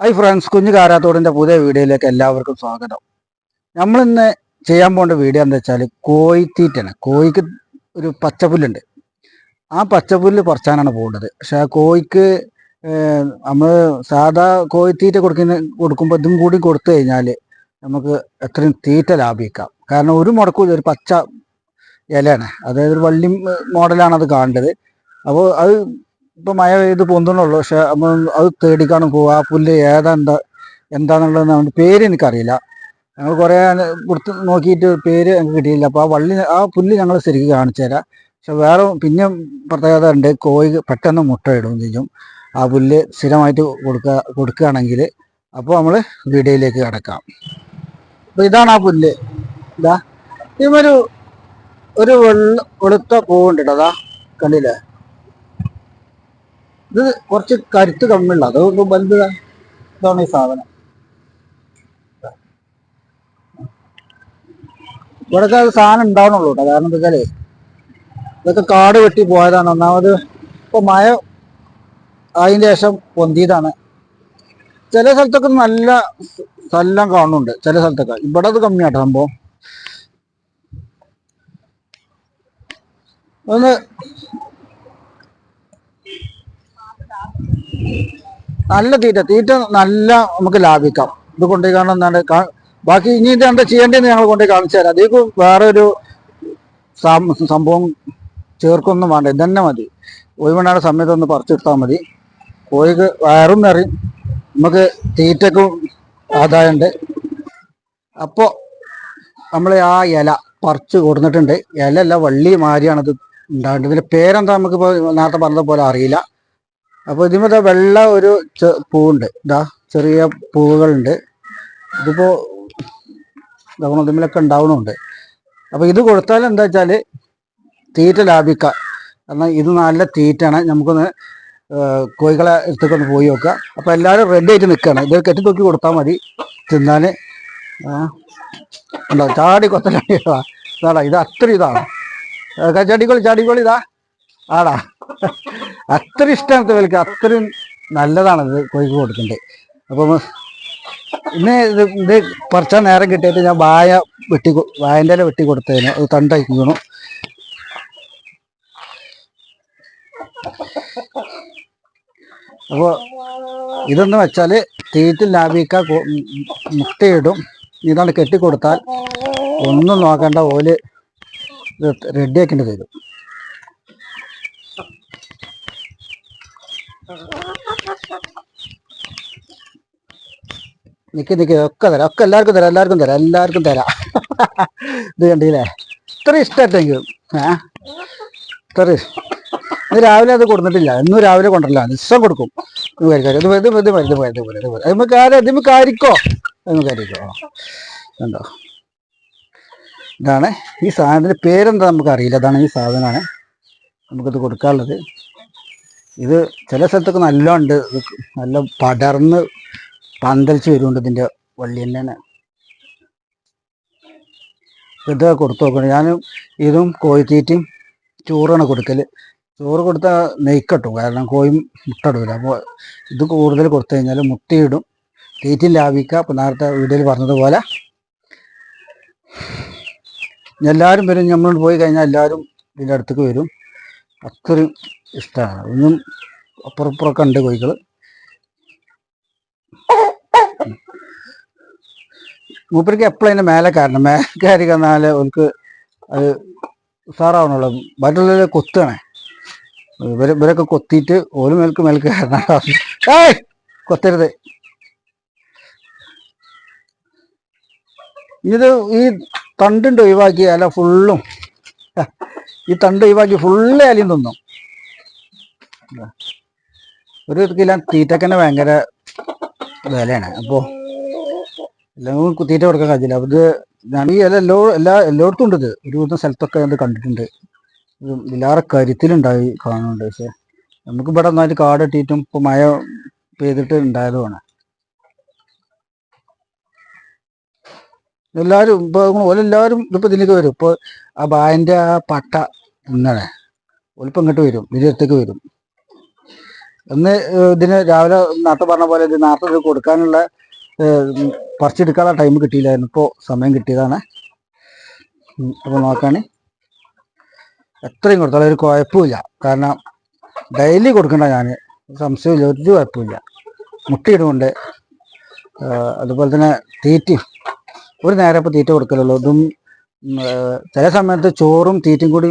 Hi friends കുഞ്ഞു കാരാത്തോടിന്റെ പുതിയ വീഡിയോയിലേക്ക് എല്ലാവർക്കും സ്വാഗതം. നമ്മളിന്ന് ചെയ്യാൻ പോകേണ്ട വീഡിയോ എന്താ വെച്ചാൽ കോഴിത്തീറ്റാണ് കോഴിക്ക് ഒരു പച്ചപ്പുല്ലുണ്ട്. ആ പച്ചപ്പുല്ല് പറിച്ചാനാണ് പോകേണ്ടത്. പക്ഷെ ആ കോഴിക്ക് നമ്മൾ സാധാ കോഴിത്തീറ്റ കൊടുക്കുന്ന കൊടുക്കുമ്പോൾ ഇതും കൂടി കൊടുത്തു കഴിഞ്ഞാൽ നമുക്ക് എത്രയും തീറ്റ ലാഭിക്കാം. കാരണം ഒരു മുടക്കൂല ഒരു പച്ച ഇലയാണ്. അതായത് ഒരു വള്ളി മോഡലാണ് അത് കാണേണ്ടത്. അപ്പോൾ അത് ഇപ്പൊ മഴ പെയ്ത് പൊന്തുന്നുള്ളൂ പക്ഷെ അത് തേടിക്കാണ് പോവുക ആ പുല്ല് ഏതാണ്ട് എന്താണെന്നുള്ളത് അവന്റെ പേര് എനിക്കറിയില്ല. ഞങ്ങൾ കുറേ കൊടുത്ത് നോക്കിയിട്ട് പേര് ഞങ്ങൾക്ക് കിട്ടിയില്ല. അപ്പോൾ ആ വള്ളി ആ പുല്ല് ഞങ്ങൾ ശരിക്കും കാണിച്ചു തരാം. പക്ഷെ വേറെ പിന്നെ പ്രത്യേകത ഉണ്ട്. കോഴി പെട്ടെന്ന് മുട്ടയിടും ചെയ്യും. ആ പുല്ല് സ്ഥിരമായിട്ട് കൊടുക്കുക കൊടുക്കുകയാണെങ്കിൽ അപ്പോൾ നമ്മൾ വീഡിയോയിലേക്ക് കിടക്കാം. അപ്പോൾ ഇതാണ് ആ പുല്ല്. ഇതാ. ഇവരു ഒരു വെള്ള വെളുത്ത പൂവുണ്ട് കേട്ടോ. അതാ കണ്ടില്ലേ? ഇത് കുറച്ച് കരുത്ത് കമ്മിയുള്ള അതുകൊണ്ട് വലുത് ഇതാണ് ഈ സാധനം. ഇവിടൊക്കെ അത് സാധനം ഉണ്ടാവണുള്ളൂ കേട്ടോ കാരണം എന്താ വെച്ചാലേ ഇതൊക്കെ കാട് വെട്ടി പോയതാണ്. ഒന്നാമത് ഇപ്പൊ മഴ അതിന് ശേഷം പൊന്തിയതാണ്. ചില സ്ഥലത്തൊക്കെ നല്ല സ്ഥലം കാണുന്നുണ്ട് ചില സ്ഥലത്തൊക്കെ. ഇവിടെ അത് കമ്മിയാട്ടോ സംഭവം. ഒന്ന് നല്ല തീറ്റ. തീറ്റ നല്ല നമുക്ക് ലാഭിക്കാം. ഇത് കൊണ്ടുപോയി കാണാൻ ബാക്കി ഇനി ഇത് എന്താ ചെയ്യേണ്ടതെന്ന് ഞങ്ങൾ കൊണ്ടുപോയി കാണിച്ചു തരാം. അതേക്ക് വേറെ ഒരു സംഭവം ചേർക്കൊന്നും വേണ്ട. ഇത് തന്നെ മതി. ഒഴിവണയുടെ സമയത്ത് ഒന്ന് പറിച്ചെടുത്താൽ മതി. കോഴിക്ക് വയറും നിറയും. നമുക്ക് തീറ്റക്കും ആദായമുണ്ട്. അപ്പോൾ നമ്മൾ ആ ഇല പറിച്ച് കൊടുത്തിട്ടുണ്ട്. ഇല അല്ല വള്ളി മാരിയാണത് ഉണ്ടാകേണ്ടത് ഇതിന്റെ പേരെന്താ നമുക്ക് നമുക്കിപ്പോൾ നേരത്തെ പറഞ്ഞതുപോലെ പോലെ അറിയില്ല. അപ്പോൾ ഇതിമത്തെ വെള്ള ഒരു പൂവുണ്ട്. ഇതാ ചെറിയ പൂവുകളുണ്ട്. ഇതിപ്പോ ഇതിലൊക്കെ ഉണ്ടാവണമുണ്ട് അപ്പോൾ ഇത് കൊടുത്താൽ എന്താ വെച്ചാൽ തീറ്റ ലാഭിക്കാം. കാരണം ഇത് നല്ല തീറ്റയാണ്. നമുക്കൊന്ന് കോഴികളെ എടുത്തുകൊണ്ട് പോയി നോക്കുക അപ്പോൾ എല്ലാവരും റെഡി ആയിട്ട് നിൽക്കുകയാണ്. ഇത് കെട്ടി തൂക്കി കൊടുത്താൽ മതി തിന്നാൻ ഉണ്ടോ? ചാടി കൊത്തലാണ് ഇതാടാ. ഇത് അത്ര ഇതാണ്. ചാടിക്കോളി ചാടിക്കോളി ഇതാ. ആടാ. അത്ര ഇഷ്ടമാണ് ഇവർക്ക് അത്രയും നല്ലതാണ് ഇത് കോഴിക്ക് കൊടുക്കണ്ടേ അപ്പം ഇന്ന് ഇത് ഇത് പറിച്ചാൽ നേരം കിട്ടിയിട്ട് ഞാൻ വായ വെട്ടി വായന്റെ ഇല വെട്ടി കൊടുത്തതിന്. അത് തണ്ടായി വീണു അപ്പോൾ ഇതെന്ന് വെച്ചാൽ തീറ്റിൽ ലാഭിക്ക മുട്ടയിടും. ഇതാണ് കെട്ടിക്കൊടുത്താൽ ഒന്നും നോക്കണ്ട. ഓൽ റെഡിയാക്കേണ്ടി തരും നിക്ക് നിക്ക് ഒക്കെ തരാം ഒക്കെ എല്ലാവർക്കും തരാം എല്ലാവർക്കും തരാം എല്ലാവർക്കും തരാം. ഇത് കണ്ടില്ലേ? ഇത്ര ഇഷ്ടമായിട്ടെങ്കിലും ഏ? ഇത്ര ഇന്ന് രാവിലെ അത് കൊടുത്തിട്ടില്ല. ഇന്നും രാവിലെ കൊണ്ടല്ല നിസ്സം കൊടുക്കും. ഇത് വരിക്കാരി ഇത് ഇത് മരുന്ന് പോയത് പോലെ ഇത് അത് നമുക്ക് ആരും ആരിക്കോ അത് നമുക്ക് ആയിരിക്കോ കണ്ടോ? ഇതാണ് ഈ സാധനത്തിന്റെ പേരെന്താ നമുക്ക് അറിയില്ല. അതാണ് ഈ സാധനമാണ് നമുക്കത് കൊടുക്കാനുള്ളത്. ഇത് ചില സ്ഥലത്തൊക്കെ നല്ല ഉണ്ട് നല്ല പടർന്ന് പന്തലിച്ച് വരുന്നുണ്ട് ഇതിന്റെ വള്ളി തന്നെയാണ് ഇത് കൊടുത്തു നോക്കണം. ഞാൻ ഇതും കോഴിത്തീറ്റയും ചോറാണ് കൊടുക്കൽ ചോറ് കൊടുത്താൽ നെയ്ക്കട്ടും. കാരണം കോഴി മുട്ടടൂല. അപ്പോൾ ഇത് കൂടുതൽ കൊടുത്തു കഴിഞ്ഞാൽ മുട്ടയിടും. തീറ്റയും ലാഭിക്കുക അപ്പോൾ നേരത്തെ വീഡിയോയിൽ പറഞ്ഞതുപോലെ എല്ലാവരും വരും. നമ്മൾ പോയി കഴിഞ്ഞാൽ എല്ലാവരും ഇതിന്റെ അടുത്തേക്ക് വരും. അത്രയും ഇഷ്ടമാണ് ഒന്നും അപ്പുറപ്പുറമൊക്കെ ഉണ്ട് കോഴികൾ മൂപ്പർക്ക് എപ്പോഴും അതിന്റെ മേലെ കാരണം മേലെ കയറി കന്നാൽ അവർക്ക് അത് ഉഷാറാവണുള്ളൂ മറ്റുള്ളവരെ കൊത്തണേ. ഇവർ ഇവരൊക്കെ കൊത്തിയിട്ട് ഓൽ മേൽക്ക് മേൽക്ക് കയറണം. കൊത്തരുത്. ഇത് ഈ തണ്ടുണ്ട് ഒഴിവാക്കി അല്ല ഫുള്ളും. ഈ തണ്ട് ഒഴിവാക്കി ഫുള്ള് അലിയും തിന്നും. ഒരു കിലോ തീറ്റക്കന്നെ ഭയങ്കര വിലയാണ്. അപ്പോ എല്ലാം തീറ്റ കൊടുക്കാൻ കഴിയില്ല അവർക്ക് ഞാൻ ഈ ഇല എല്ലോ എല്ലാ എല്ലായിടത്തും ഉണ്ട് ഇത്. ഒരു വിധം സ്ഥലത്തൊക്കെ അത് കണ്ടിട്ടുണ്ട്. ഇത് ഇതിലാറെ കരുത്തിലുണ്ടായി കാണുന്നുണ്ട്. പക്ഷെ നമുക്ക് ഇവിടെ നന്നായിട്ട് കാട് ഇട്ടിട്ടും ഇപ്പൊ മഴ പെയ്തിട്ട് ഉണ്ടായതുമാണ്. എല്ലാവരും ഇപ്പൊ ഓലെല്ലാവരും ഇതിപ്പോ ഇതിലേക്ക് വരും. ഇപ്പൊ ആ ബായന്റെ ആ പട്ട ഇങ്ങനെ ഓലിപ്പോ ഇങ്ങോട്ട് വരും. ഇതിന്റെ അടുത്തേക്ക് വരും. ഏഹ് ഇതിന് രാവിലെ നേരത്തെ പറഞ്ഞ പോലെ ഇത് നേരത്തെ ഇത് കൊടുക്കാനുള്ള പറിച്ചെടുക്കാനുള്ള ടൈം കിട്ടിയില്ലായിരുന്നു. ഇപ്പോൾ സമയം കിട്ടിയതാണ്. അപ്പോൾ നോക്കാണ്. എത്രയും കൊടുത്താലും ഒരു കുഴപ്പമില്ല. കാരണം ഡെയിലി കൊടുക്കണ്ട ഞാൻ സംശയമില്ല ഒരു കുഴപ്പമില്ല. മുട്ടയിടുമുണ്ട് അതുപോലെ തന്നെ തീറ്റി. ഒരു നേരം ഇപ്പോൾ തീറ്റ കൊടുക്കലുള്ളൂ. ഇതും ചില സമയത്ത് ചോറും തീറ്റയും കൂടി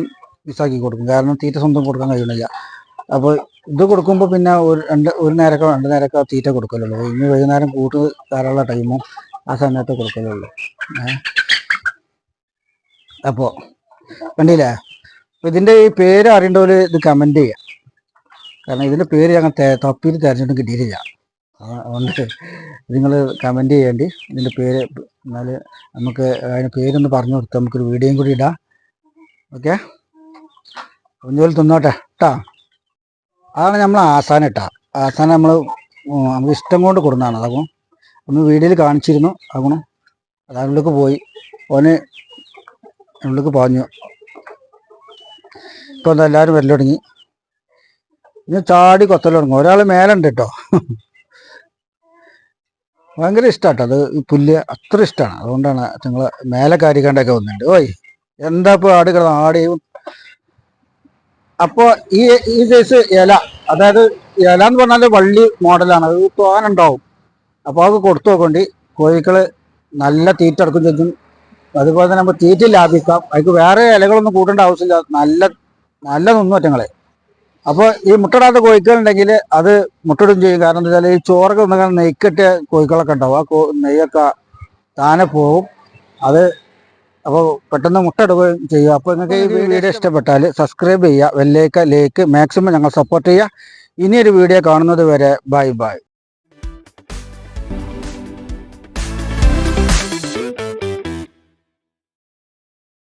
മിസ്സാക്കി കൊടുക്കും. കാരണം തീറ്റ സ്വന്തം കൊടുക്കാൻ കഴിയണില്ല അപ്പോൾ ഇത് കൊടുക്കുമ്പോൾ പിന്നെ ഒരു രണ്ട് ഒരു നേരക്കോ രണ്ട് നേരക്കോ തീറ്റ കൊടുക്കലുള്ളൂ. ഇനി വൈകുന്നേരം കൂട്ട് കയറാനുള്ള ടൈമും ആ സമയത്ത് കൊടുക്കലുള്ളൂ. അപ്പോൾ കണ്ടില്ലേ? ഇതിന്റെ ഈ പേര് അറിയേണ്ടവർ ഇത് കമന്റ് ചെയ്യാം. കാരണം ഇതിന്റെ പേര് ഞങ്ങൾ തപ്പിയിൽ തിരഞ്ഞിട്ട് കിട്ടിയിട്ടില്ല. അതുകൊണ്ട് നിങ്ങൾ കമന്റ് ചെയ്യേണ്ടി ഇതിന്റെ പേര് എന്നാൽ നമുക്ക് അതിന് പേരൊന്ന് പറഞ്ഞു കൊടുത്ത് നമുക്കൊരു വീഡിയോയും കൂടി ഇടാം. ഓക്കെ ഒന്നുപോലെ തിന്നോട്ടെ. കേട്ടാ അതാണ് നമ്മൾ ആസാന ഇട്ട ആസാന നമ്മൾ നമുക്ക് ഇഷ്ടം കൊണ്ട് കൊടുക്കുന്നതാണ് അതാകും. ഒന്ന് വീഡിയോയിൽ കാണിച്ചിരുന്നു ആകണം അതിനുള്ളിലേക്ക് പോയി. ഓന് ഉള്ളിലേക്ക് പറഞ്ഞു എന്താ എല്ലാവരും വരൽ തുടങ്ങി. ഇനി ചാടി കൊത്തൽ തുടങ്ങും. ഒരാൾ മേലുണ്ട് കേട്ടോ. ഭയങ്കര ഇഷ്ടമാട്ടോ അത് ഈ പുല്ല് അത്ര ഇഷ്ടമാണ് അതുകൊണ്ടാണ് നിങ്ങൾ മേലെ കാരിക്കാണ്ടൊക്കെ വന്നിട്ടുണ്ട്. ഓയ് എന്താ ഇപ്പോൾ കിടന്ന് ആടെയും അപ്പോൾ ഈ ഈ സൈസ് ഇല അതായത് ഇല എന്ന് പറഞ്ഞാൽ വള്ളി മോഡലാണ് അത് തോനുണ്ടാവും അപ്പോൾ അത് കൊടുത്തു നോക്കണ്ടി. കോഴിക്കൾ നല്ല തീറ്റ എടുക്കും ചെന്നും അതുപോലെ തന്നെ നമുക്ക് തീറ്റ ലാഭിക്കാം. അതിക്ക് വേറെ ഇലകളൊന്നും കൂട്ടേണ്ട ആവശ്യമില്ല. നല്ല നല്ല നിന്നുറ്റങ്ങളെ അപ്പോൾ ഈ മുട്ടടാത്ത കോഴിക്കളുണ്ടെങ്കിൽ അത് മുട്ടടും ചെയ്യും. കാരണം എന്താ വെച്ചാൽ ഈ ചോറൊക്കെ ഒന്നും നെയ്ക്കെട്ടിയ കോഴിക്കളൊക്കെ ഉണ്ടാവും. ആ നെയ്യൊക്കെ താനെ പോവും. അത് അപ്പോൾ പെട്ടെന്ന് മുട്ട ചെയ്യുക. ചെയ്യും അപ്പോൾ നിങ്ങൾക്ക് ഈ വീഡിയോ ഇഷ്ടപ്പെട്ടാൽ സബ്സ്ക്രൈബ് ചെയ്യുക വെല്ലേക്ക ലേക്ക് മാക്സിമം ഞങ്ങൾ സപ്പോർട്ട് ചെയ്യുക. ഇനിയൊരു വീഡിയോ കാണുന്നത് വരെ ബൈ ബൈ